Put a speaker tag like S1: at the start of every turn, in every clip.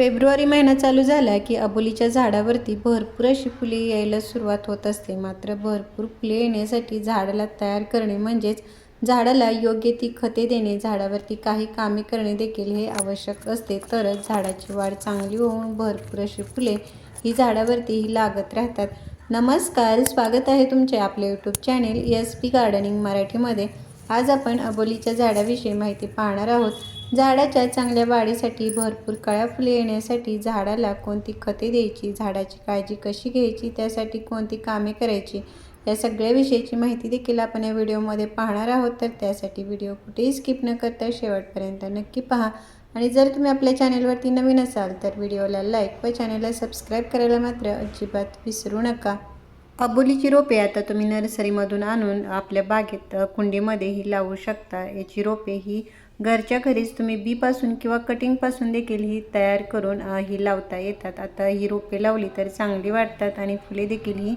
S1: February महिना चालू झाला की अबोलीच्या झाडावरती भरपूर अशी फुले यायला सुरुवात होत असते. मात्र भरपूर फुले येण्यासाठी झाडाला तयार करणे म्हणजेच झाडाला योग्य ती खते देणे झाडावरती काही कामे करणे देखील हे आवश्यक असते. तरच झाडाची वाढ चांगली होऊन भरपूर अशी फुले ही झाडावरतीही लागत राहतात. नमस्कार स्वागत आहे तुमचे आपले YouTube channel S P gardening मराठीमध्ये. आज आपण अबोलीच्या झाडाविषयी माहिती पाहणार आहोत. झाडाच्या चांगल्या वाढीसाठी भरपूर कळ्या फुले येण्यासाठी झाडाला कोणती खते द्यायची झाडाची काळजी कशी घ्यायची त्यासाठी कोणती कामे करायची या सगळ्या विषयीची माहिती देखील आपण या व्हिडिओमध्ये पाहणार आहोत. तर त्यासाठी व्हिडिओ कुठेही स्किप न करता शेवटपर्यंत नक्की पहा. आणि जर तुम्ही आपल्या चॅनेलवरती नवीन असाल तर व्हिडिओला लाईक व चॅनेलला सबस्क्राईब करायला मात्र अजिबात विसरू नका. अबोलीची रोपे आता तुम्ही नर्सरीमधून आणून आपल्या बागेत कुंडीमध्येही लावू शकता. याची रोपे ही घरच्या घरीच तुम्ही बीपासून किंवा कटिंगपासून देखील ही तयार करून ही लावता येतात. आता ही रोपे लावली तर चांगली वाटतात आणि फुले देखील ही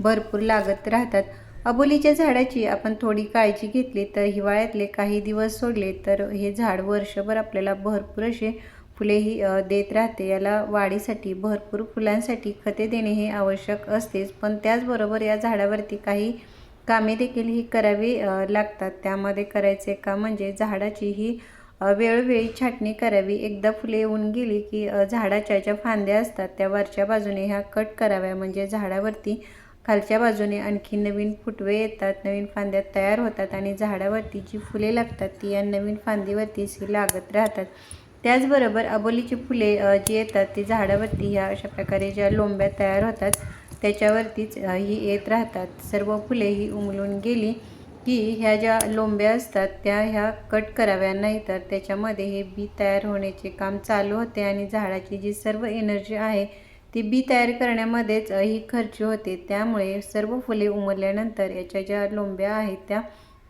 S1: भरपूर लागत राहतात. अबोलीच्या झाडाची आपण थोडी काळजी घेतली तर हिवाळ्यातले काही दिवस सोडले तर हे झाड वर्षभर आपल्याला भरपूर असे फुलेही देत राहते. याला वाढीसाठी भरपूर फुलांसाठी खते देणे हे आवश्यक असतेच. पण त्याचबरोबर या झाडावरती काही कामे देखील ही करावी लागतात. त्यामध्ये करायचे काम म्हणजे झाडाची ही वेळोवेळी छाटणी करावी. एकदा फुले येऊन गेली की झाडाच्या ज्या फांद्या असतात त्या वरच्या बाजूने ह्या कट कराव्या. म्हणजे झाडावरती खालच्या बाजूने आणखी नवीन फुटवे येतात नवीन फांद्या तयार होतात आणि झाडावरती जी फुले लागतात ती या नवीन फांदीवरतीच ही लागत राहतात. त्याचबरोबर अबोलीची फुले जी येतात ती झाडावरती ह्या अशा प्रकारे ज्या लोंब्या तयार होतात त्याच्यावरतीच ही येत राहतात. सर्व फुले ही उमलून गेली की ह्या ज्या लोंब्या असतात त्या ह्या कट कराव्या. नाही तर त्याच्यामध्ये हे बी तयार होण्याचे काम चालू होते आणि झाडाची जी सर्व एनर्जी आहे ती बी तयार करण्यामध्येच ही खर्च होते. त्यामुळे सर्व फुले उमरल्यानंतर याच्या ज्या लोंब्या आहेत त्या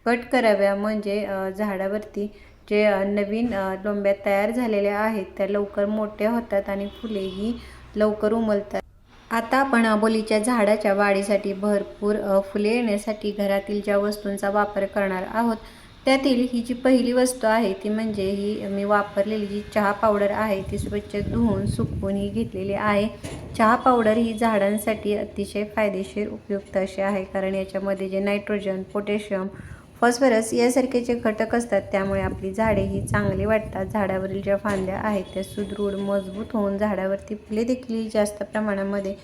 S1: कट कराव्या. म्हणजे झाडावरती जे नवीन लोंब्या तयार झालेल्या आहेत त्या लवकर मोठ्या होतात आणि फुलेही लवकर उमलतात. आता आपण अबोलीच्या झाडाच्या वाढीसाठी भरपूर फुले येण्यासाठी घरातील ज्या वस्तूंचा वापर करणार आहोत त्यातील ही जी पहिली वस्तू आहे ती म्हणजे ही मी वापरलेली जी चहा पावडर आहे ती स्वच्छ धुवून सुकवून ही घेतलेली आहे. चहा पावडर ही झाडांसाठी अतिशय फायदेशीर उपयुक्त अशी आहे कारण याच्यामध्ये जे नायट्रोजन पोटॅशियम फॉस्फरस यासारखे जे घटक असतात त्यामुळे आपली झाडे ही चांगली वाटतात. झाडावरील ज्या फांद्या आहेत त्या सुदृढ मजबूत होऊन झाडावरती फुले देखील जास्त प्रमाणामध्ये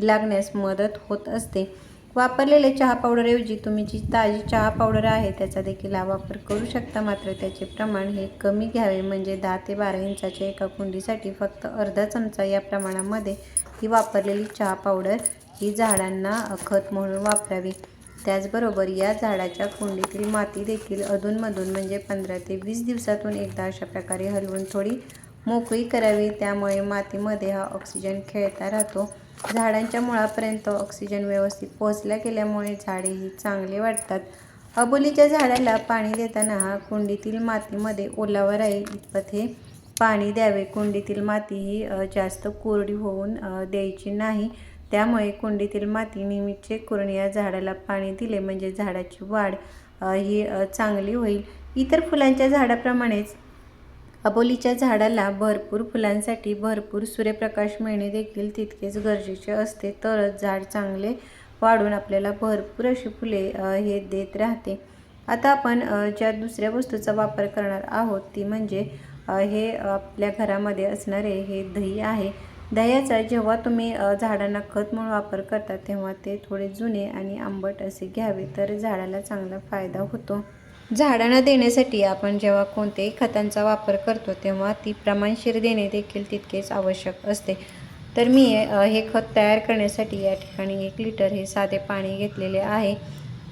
S1: लागण्यास मदत होत असते. वापरलेले चहा पावडरऐवजी तुम्ही जी ताजी चहा पावडर आहे त्याचा देखील हा वापर करू शकता. मात्र त्याचे प्रमाण हे कमी घ्यावे म्हणजे दहा ते बारा इंचाच्या एका कुंडीसाठी फक्त अर्धा चमचा या प्रमाणामध्ये ही वापरलेली चहा पावडर ही झाडांना खत म्हणून वापरावी. त्याचबरोबर या झाडाच्या कुंडीतील माती देखील अधूनमधून म्हणजे पंधरा ते वीस दिवसातून एकदा अशा प्रकारे हलवून थोडी मोकळी करावी. त्यामुळे मातीमध्ये हा ऑक्सिजन खेळता राहतो. झाडांच्या मुळापर्यंत ऑक्सिजन व्यवस्थित पोहोचल्या गेल्यामुळे झाडेही चांगले वाटतात अबोलीच्या झाडाला पाणी देताना हा कुंडीतील मातीमध्ये ओलावा राहील इतपत हे पाणी द्यावे. कुंडीतील माती ही जास्त कोरडी होऊन द्यायची नाही. त्यामुळे कुंडीतील माती नेहमी चेक करून या झाडाला पाणी दिले म्हणजे झाडाची वाढ ही चांगली होईल. इतर फुलांच्या झाडाप्रमाणेच अबोलीच्या झाडाला भरपूर फुलांसाठी भरपूर सूर्यप्रकाश मिळणे देखील तितकेच गरजेचे असते. तरच झाड चांगले वाढून आपल्याला भरपूर अशी फुले हे देत राहते. आता आपण ज्या दुसऱ्या वस्तूचा वापर करणार आहोत ती म्हणजे हे आपल्या घरामध्ये असणारे हे दही आहे. दह्याचा जेव्हा तुम्ही झाडांना खत म्हणून वापर करता तेव्हा ते थोडे जुने आणि आंबट असे घ्यावे तर झाडाला चांगला फायदा होतो. झाडांना देण्यासाठी आपण जेव्हा कोणत्याही खतांचा वापर करतो तेव्हा ती प्रमाणशीर देणे देखील तितकेच आवश्यक असते. तर मी हे खत तयार करण्यासाठी या ठिकाणी एक लिटर हे साधे पाणी घेतलेले आहे.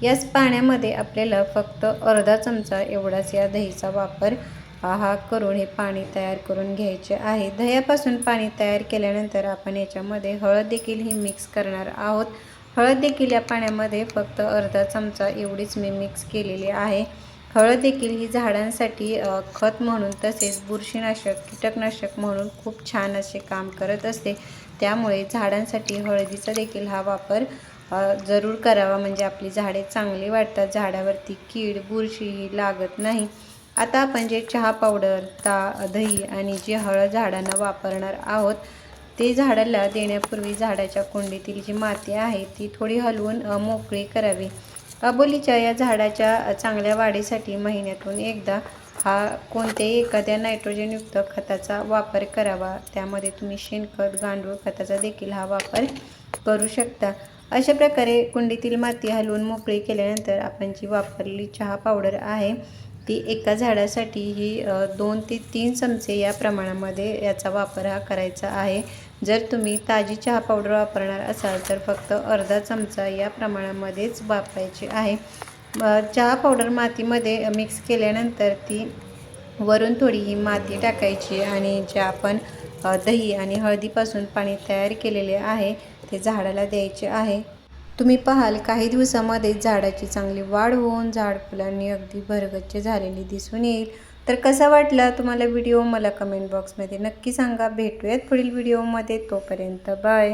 S1: याच पाण्यामध्ये आपल्याला फक्त अर्धा चमचा एवढाच या दहीचा वापर हा करून हे पाणी तयार करून घ्यायचे आहे. दह्यापासून पाणी तयार केल्यानंतर आपण याच्यामध्ये हळद देखील ही मिक्स करणार आहोत. हळद देखील या पाण्यामध्ये फक्त अर्धा चमचा एवढीच मी मिक्स केलेली आहे. हळद देखील ही झाडांसाठी खत म्हणून तसेच बुरशीनाशक कीटकनाशक म्हणून खूप छान असे काम करत असते. त्यामुळे झाडांसाठी हळदीचा देखील हा वापर जरूर करावा. म्हणजे आपली झाडे चांगली वाटतात झाडावरती कीड बुरशी ही लागत नाही. आता आपण जे चहा पावडर ता दही आणि जी हळद झाडांना वापरणार आहोत ते झाडाला देण्यापूर्वी झाडाच्या कुंडीतील जी माती आहे ती थोडी हलवून मोकळी करावी. अबोलीच्या या झाडाच्या चांगल्या वाढीसाठी महिन्यातून एकदा हा कोणत्याही एखाद्या नायट्रोजनयुक्त खताचा वापर करावा. त्यामध्ये तुम्ही शेणखत गांडूळ खताचा देखील हा वापर करू शकता. अशा प्रकारे कुंडीतील माती हलवून मोकळी केल्यानंतर आपण जी वापरलेली चहा पावडर आहे ती एका झाडासाठी ही दोन ते तीन चमचे या प्रमाणामध्ये याचा वापर हा करायचा आहे. जर तुम्ही ताजी चहा पावडर वापरणार असाल तर फक्त अर्धा चमचा या प्रमाणामध्येच वापरायची आहे. चहा पावडर मातीमध्ये मिक्स केल्यानंतर ती वरून थोडी ही माती टाकायची आणि जे आपण दही आणि हळदीपासून पाणी तयार केलेले आहे ते झाडाला द्यायचे आहे. तुम्ही पाहाल काही दिवसामध्ये झाडाची चांगली वाढ होऊन झाड फुलांनी अगदी भरगच्च झालेली दिसून येईल. तर कसा वाटला तुम्हाला व्हिडिओ? मला कमेंट बॉक्समध्ये नक्की सांगा. भेटूयात पुढील व्हिडिओमध्ये. तोपर्यंत बाय.